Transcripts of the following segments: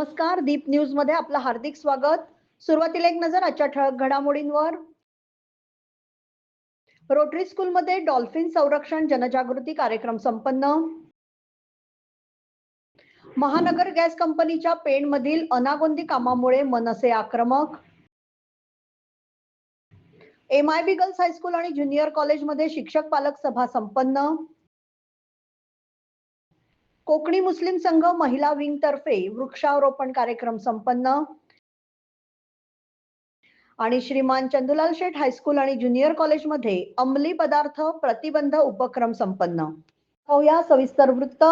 नमस्कार दीप न्यूजमध्ये आपलं हार्दिक स्वागत. सुरुवातीला एक नजर आजच्या ठळक घडामोडींवर. रोटरी स्कूलमध्ये डॉल्फिन संरक्षण जनजागृती कार्यक्रम संपन्न. महानगर गॅस कंपनीच्या पेणमधील अनागोंदी कामामुळे मनसे आक्रमक. M I B girls high school आणि ज्युनियर कॉलेजमध्ये शिक्षक पालक सभा संपन्न. कोकणी मुस्लिम संघ महिला विंग तर्फे वृक्षारोपण कार्यक्रम संपन्न. आणि श्रीमान चंदुलाल शेठ हायस्कूल आणि ज्युनियर कॉलेजमध्ये अंमली पदार्थ प्रतिबंध उपक्रम संपन्न. पाहूया सविस्तर वृत्त.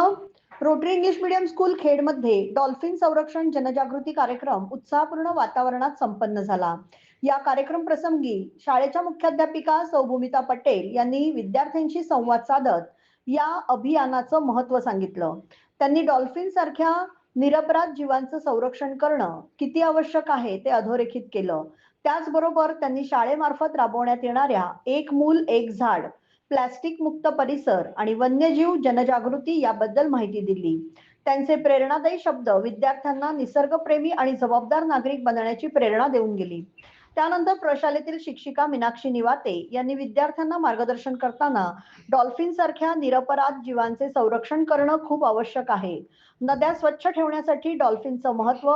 रोटरी इंग्लिश मीडियम स्कूल खेडमध्ये डॉल्फिन संरक्षण जनजागृती कार्यक्रम उत्साहपूर्ण वातावरणात संपन्न झाला. या कार्यक्रम प्रसंगी शाळेच्या मुख्याध्यापिका सौभूमिता पटेल यांनी विद्यार्थ्यांशी संवाद साधत या अभियानाचं महत्त्व सांगितलं. त्यांनी डॉल्फिन सारख्या निरपराध जीवांचं संरक्षण करणं किती आवश्यक आहे ते अधोरेखित केलं. त्याचबरोबर त्यांनी शाळेमार्फत राबवण्यात येणाऱ्या एक मूल एक झाड प्लॅस्टिक मुक्त परिसर आणि वन्यजीव जनजागृती याबद्दल माहिती दिली. त्यांचे प्रेरणादायी शब्द विद्यार्थ्यांना निसर्गप्रेमी आणि जबाबदार नागरिक बनण्याची प्रेरणा देऊन गेली. त्यानंतर प्रशालेतील शिक्षिका मीनाक्षी निवाते यांनी विद्यार्थ्यांना मार्गदर्शन करताना डॉल्फिन सारख्या निरपराध जीवांचे संरक्षण करणं खूप आवश्यक आहे. नद्या स्वच्छ ठेवण्यासाठी डॉल्फिनचं महत्त्व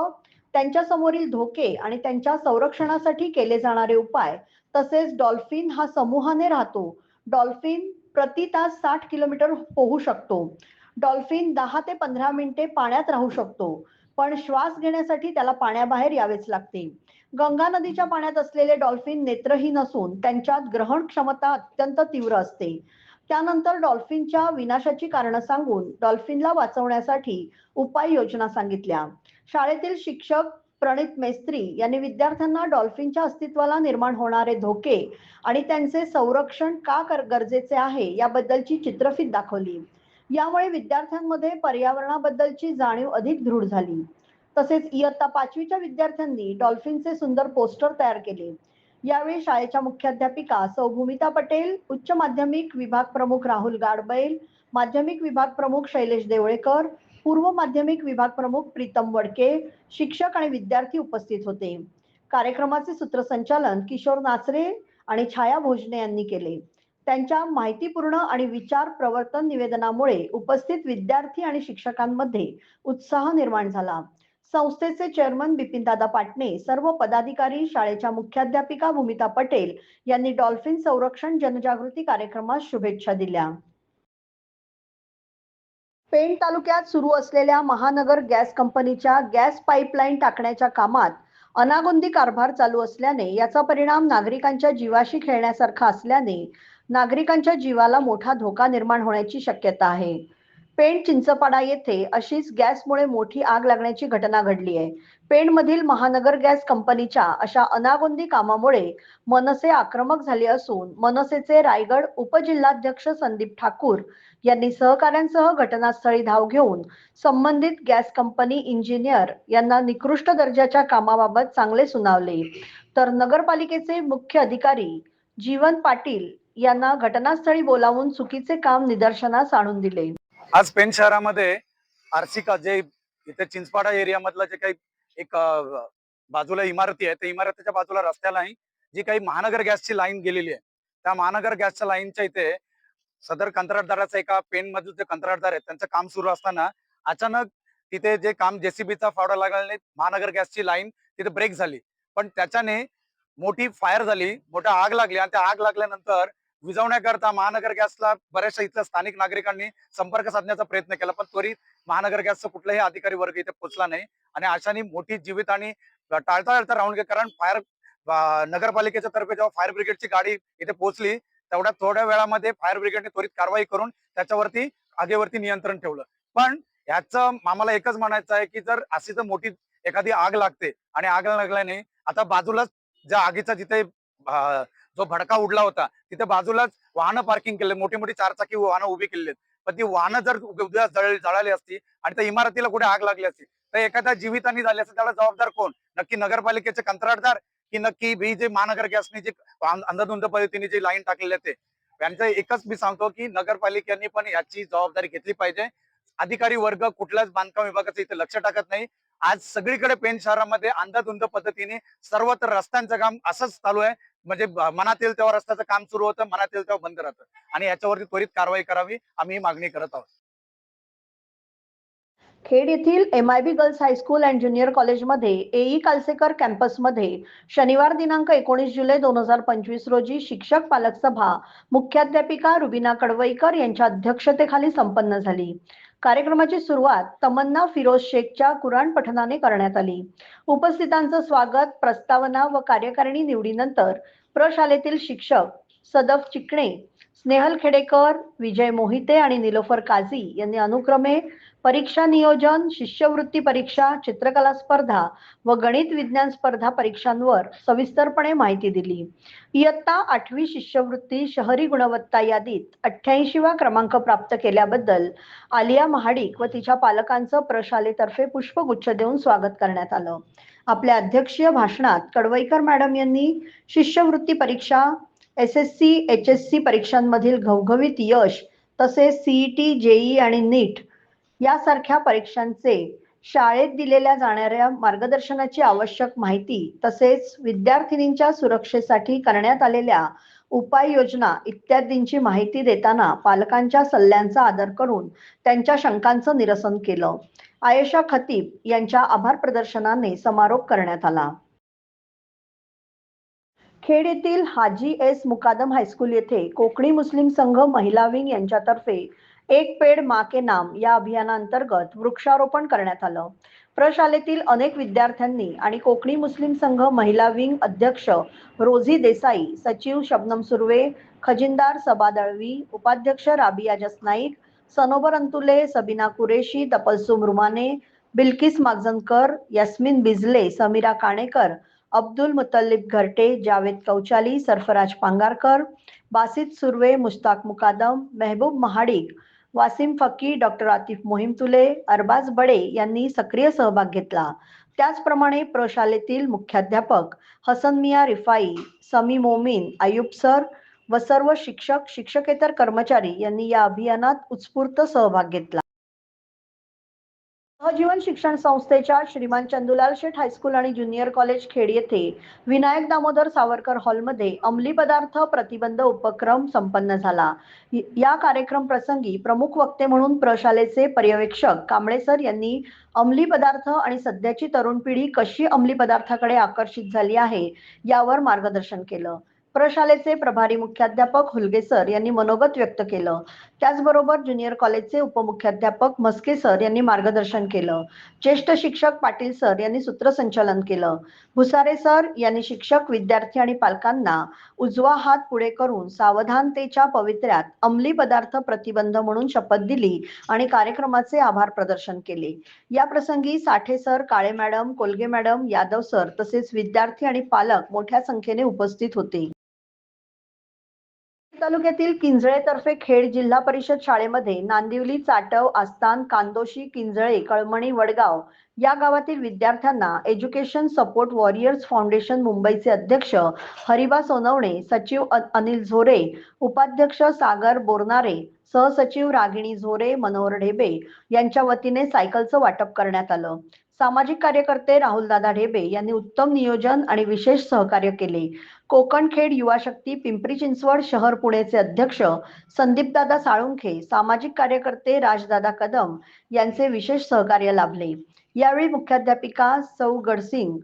त्यांच्या समोरील धोके आणि त्यांच्या संरक्षणासाठी केले जाणारे उपाय तसेच डॉल्फिन हा समूहाने राहतो. डॉल्फिन प्रति तास साठ किलोमीटर पोहू शकतो. डॉल्फिन दहा ते पंधरा मिनिटे पाण्यात राहू शकतो. पण श्वास घेण्यासाठी त्याला पाण्याबाहेर यावेच लागते. गंगा नदीच्या पाण्यात असलेले डॉल्फिन नेत्रहीन असून त्यांच्यात ग्रहण क्षमता अत्यंत तीव्र असते. त्यानंतर डॉल्फिनच्या विनाशाची कारणं सांगून डॉल्फिनला वाचवण्यासाठी उपाययोजना सांगितल्या. शाळेतील शिक्षक प्रणित मेस्त्री यांनी विद्यार्थ्यांना डॉल्फिनच्या अस्तित्वाला निर्माण होणारे धोके आणि त्यांचे संरक्षण का कर- गरजेचे आहे याबद्दलची चित्रफित दाखवली. यामुळे विद्यार्थ्यांमध्ये पर्यावरणाबद्दलची जाणीव अधिक दृढ झाली. तसेच इयत्ता पाचवीच्या विद्यार्थ्यांनी डॉल्फिनचे सुंदर पोस्टर तयार केले. यावेळी शाळेच्या मुख्याध्यापिका सौभूमिता पटेल उच्च माध्यमिक विभाग प्रमुख राहुल गाडबैल माध्यमिक विभाग प्रमुख शैलेश देवळेकर पूर्व माध्यमिक विभाग प्रमुख प्रीतम वडके शिक्षक आणि विद्यार्थी उपस्थित होते. कार्यक्रमाचे सूत्रसंचालन किशोर नाचरे आणि छाया भोजने यांनी केले. त्यांच्या माहितीपूर्ण आणि विचार प्रवर्तन निवेदनामुळे उपस्थित विद्यार्थी आणि शिक्षकांमध्ये उत्साह निर्माण झाला. संस्थेचे चेअरमन बिपिनदादा पाटणे सर्व पदाधिकारी शाळेच्या मुख्याध्यापिका भूमिता पटेल यांनी डॉल्फिन संरक्षण जनजागृती कार्यक्रमास शुभेच्छा दिल्या. पेण तालुक्यात सुरू असलेल्या महानगर गॅस कंपनीच्या गॅस पाईपलाईन टाकण्याच्या कामात अनागोंदी कारभार चालू असल्याने याचा परिणाम नागरिकांच्या जीवाशी खेळण्यासारखा असल्याने नागरिकांच्या जीवाला मोठा धोका निर्माण होण्याची शक्यता आहे. पेण चिंचपाडा येथे अशीच गॅसमुळे मोठी आग लागण्याची घटना घडली आहे. पेणमधील महानगर गॅस कंपनीच्या अशा अनागोंदी कामामुळे मनसे आक्रमक झाले असून मनसेचे रायगड उपजिल्हाध्यक्ष संदीप ठाकूर यांनी सहकाऱ्यांसह घटनास्थळी धाव घेऊन संबंधित गॅस कंपनी इंजिनियर यांना निकृष्ट दर्जाच्या कामाबाबत चांगले सुनावले. तर नगरपालिकेचे मुख्य अधिकारी जीवन पाटील यांना घटनास्थळी बोलावून चुकीचे काम निदर्शनास आणून दिले. आज पेन शहरामध्ये आरसिका जे इथे चिंचपाडा एरिया मधलं जे काही एक बाजूला इमारती आहे त्या इमारतीच्या बाजूला रस्त्यालाही जी काही महानगर गॅसची लाईन गेलेली आहे. त्या महानगर गॅसच्या लाईनच्या इथे सदर कंत्राटदाराचा एका पेन मधील जे कंत्राटदार आहेत त्यांचं काम सुरू असताना अचानक तिथे जे काम जेसीबीचा फावडा लागल्याने महानगर गॅसची लाईन तिथे ब्रेक झाली. पण त्याच्याने मोठी फायर झाली मोठा आग लागली आणि त्या आग लागल्यानंतर विजवण्याकरता महानगर गॅसला बऱ्याचशा इथल्या स्थानिक नागरिकांनी संपर्क साधण्याचा प्रयत्न केला पण त्वरित महानगर गॅसचा कुठलाही अधिकारी वर्ग इथे पोहोचला नाही. आणि अशाने मोठी जीवित आणि टाळता टाळता राहून घे कारण फायर नगरपालिकेच्या तर्फे जेव्हा फायर ब्रिगेडची गाडी इथे पोहोचली तेवढ्या थोड्या वेळामध्ये फायर ब्रिगेडने त्वरित कारवाई करून त्याच्यावरती आगेवरती नियंत्रण ठेवलं. पण ह्याचं आम्हाला एकच म्हणायचं आहे की जर अशी जर मोठी एखादी आग लागते आणि आग लागल्याने आता बाजूलाच ज्या आगीचा जिथे जो भडका उडला होता तिथे बाजूलाच वाहनं पार्किंग केले मोठी मोठी चारचाकी वाहनं उभी केलेली आहेत. पण ती वाहनं जर उद्या जळाली असती आणि त्या इमारतीला कुठे आग लागली असती तर एखाद्या जीवितांनी झाली असती त्याला जबाबदार कोण? नक्की नगरपालिकेचे कंत्राटदार की नक्की बी जे महानगर गॅसने जे अंधाधुंद पद्धतीने जे लाईन टाकलेले ते? यांचं एकच मी सांगतो की नगरपालिकेने पण याची जबाबदारी घेतली पाहिजे. अधिकारी वर्ग कुठल्याच बांधकाम विभागाचं इथे लक्ष टाकत नाही. आज सगळीकडे पेन शहरामध्ये अंधाधुंद पद्धतीने सर्वत्र रस्त्यांचं काम असंच चालू आहे. म्हणजे मनातील मनात येईल तेव्हा रस्त्याचं काम सुरू होतं मनात येईल तेव्हा बंद राहतं. आणि याच्यावरती त्वरित कारवाई करावी आम्ही ही मागणी करत आहोत. खेड येथील M I B girls high school and junior कॉलेजमध्ये एई कालसेकर कॅम्पसमध्ये शनिवार दिनांक एकोणीस जुलै दोन हजार पंचवीस रोजी शिक्षक पालक सभा मुख्याध्यापिका रुबिना कडवईकर यांच्या अध्यक्षतेखाली संपन्न झाली. कार्यक्रमाची सुरुवात तमन्ना फिरोज शेखच्या कुराण पठनाने करण्यात आली. उपस्थितांचं स्वागत प्रस्तावना व कार्यकारिणी निवडीनंतर प्रशालेतील शिक्षक सदफ चिकणे स्नेहल खेडेकर विजय मोहिते आणि निलोफर काझी यांनी अनुक्रमे परीक्षा नियोजन शिष्यवृत्ती परीक्षा चित्रकला स्पर्धा व गणित विज्ञान स्पर्धा परीक्षांवर सविस्तरपणे माहिती दिली. इयत्ता आठवी शिष्यवृत्ती शहरी गुणवत्ता यादीत अठ्ठ्याऐंशीवा क्रमांक प्राप्त केल्याबद्दल आलिया महाडिक व तिच्या पालकांचं प्रशालेतर्फे पुष्पगुच्छ देऊन स्वागत करण्यात आलं. आपल्या अध्यक्षीय भाषणात कडवईकर मॅडम यांनी शिष्यवृत्ती परीक्षा S S C H S C परीक्षांमधील घवघवीत यश तसेच सीईटी जेई आणि नीट यासारख्या परीक्षांचे शाळेत दिलेल्या जाणाऱ्या मार्गदर्शनाची आवश्यक माहिती तसेच विद्यार्थिनींच्या सुरक्षेसाठी करण्यात आलेल्या उपाययोजना इत्यादींची माहिती देताना पालकांच्या सल्ल्यांचा आदर करून त्यांच्या शंकांचं निरसन केलं. आयशा खतीब यांच्या आभार प्रदर्शनाने समारोप करण्यात आला. खेड येथील हाजी एस मुकादम हायस्कूल येथे कोकणी मुस्लिम संघ महिला विंग यांच्यातर्फे एक पेड मा के नाम या अभियानांतर्गत वृक्षारोपण करण्यात आलं. प्रशालेतील अनेक विद्यार्थ्यांनी आणि कोकणी मुस्लिम संघ महिला विंग अध्यक्ष रोझी देसाई सचिव शबनम सुर्वे खजिनदार सबा दळवी उपाध्यक्ष राबिया जसनाईक सनोबर अंतुले सबीना कुरेशी तपलसुम रुमाने बिल्किस मागजनकर यास्मिन बिजले समीरा काणेकर अब्दुल मुतल्लिब घरटे जावेद कौचाली सरफराज पांगारकर बासित सुर्वे मुश्ताक मुकादम मेहबूब महाडिक वासिम फकी डॉक्टर आतिफ मोहिमतुले अरबाज बडे यांनी सक्रिय सहभाग घेतला. त्याचप्रमाणे प्रशालेतील मुख्याध्यापक हसन मिया रिफाई समी मोमीन आयुब सर व सर्व शिक्षक शिक्षकेतर कर्मचारी यांनी या अभियानात उत्स्फूर्त सहभाग घेतला. नवजीवन शिक्षण संस्थेच्या श्रीमान चंदुलाल शेठ हायस्कूल आणि ज्युनियर कॉलेज खेड येथे विनायक दामोदर सावरकर हॉलमध्ये अंमली पदार्थ प्रतिबंध उपक्रम संपन्न झाला. या कार्यक्रम प्रसंगी प्रमुख वक्ते म्हणून प्रशालेचे पर्यवेक्षक कांबळे सर यांनी अंमली पदार्थ आणि सध्याची तरुण पिढी कशी अंमली पदार्थाकडे आकर्षित झाली आहे यावर मार्गदर्शन केलं. प्रशालेचे प्रभारी मुख्याध्यापक हुलगे सर यांनी मनोगत व्यक्त केलं. त्याचबरोबर ज्युनियर कॉलेजचे उपमुख्याध्यापक मस्के सर यांनी मार्गदर्शन केलं. ज्येष्ठ शिक्षक पाटील सर यांनी सूत्रसंचालन केलं. भुसारे सर यांनी शिक्षक विद्यार्थी आणि पालकांना उजवा हात पुढे करून सावधानतेच्या पवित्र्यात अंमली पदार्थ प्रतिबंध म्हणून शपथ दिली आणि कार्यक्रमाचे आभार प्रदर्शन केले. या प्रसंगी Sathe sir Kale madam Kolge madam Yadav sir तसेच विद्यार्थी आणि पालक मोठ्या संख्येने उपस्थित होते. तालुक्यातील किंजळेतर्फे खेड जिल्हा परिषद शाळेमध्ये नांदिवली चाटव आस्तान कांदोशी किंजळे कळमणी वडगाव या गावातील विद्यार्थ्यांना एज्युकेशन सपोर्ट वॉरियर्स फाउंडेशन मुंबईचे अध्यक्ष हरिबा सोनवणे सचिव अनिल झोरे उपाध्यक्ष सागर बोरनारे सहसचिव रागिणी झोरे मनोहर ढेबे यांच्या वतीने सायकलचं वाटप करण्यात आलं. सामाजिक कार्यकर्ते राहुलदादा ढेबे यांनी उत्तम नियोजन आणि विशेष सहकार्य केले. कोकणखेड युवा शक्ती पिंपरी चिंचवड शहर पुणेचे अध्यक्ष संदीपदादा साळुंखे सामाजिक कार्यकर्ते राजदादा कदम यांचे विशेष सहकार्य लाभले. यावेळी मुख्याध्यापिका सौ गडसिंग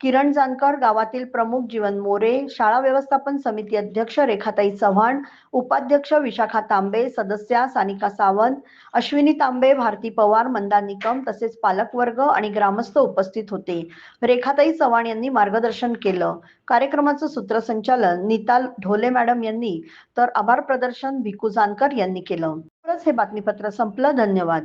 किरण जानकर गावातील प्रमुख जीवन मोरे शाळा व्यवस्थापन समिती अध्यक्ष रेखाताई चव्हाण उपाध्यक्ष विशाखा तांबे सदस्या सानिका सावंत अश्विनी तांबे भारती पवार मंदा निकम तसेच पालकवर्ग आणि ग्रामस्थ उपस्थित होते. रेखाताई चव्हाण यांनी मार्गदर्शन केलं. कार्यक्रमाचं सूत्रसंचालन निताल ढोले मॅडम यांनी तर आभार प्रदर्शन भिकू जानकर यांनी केलं. हे बातमीपत्र संपलं. धन्यवाद.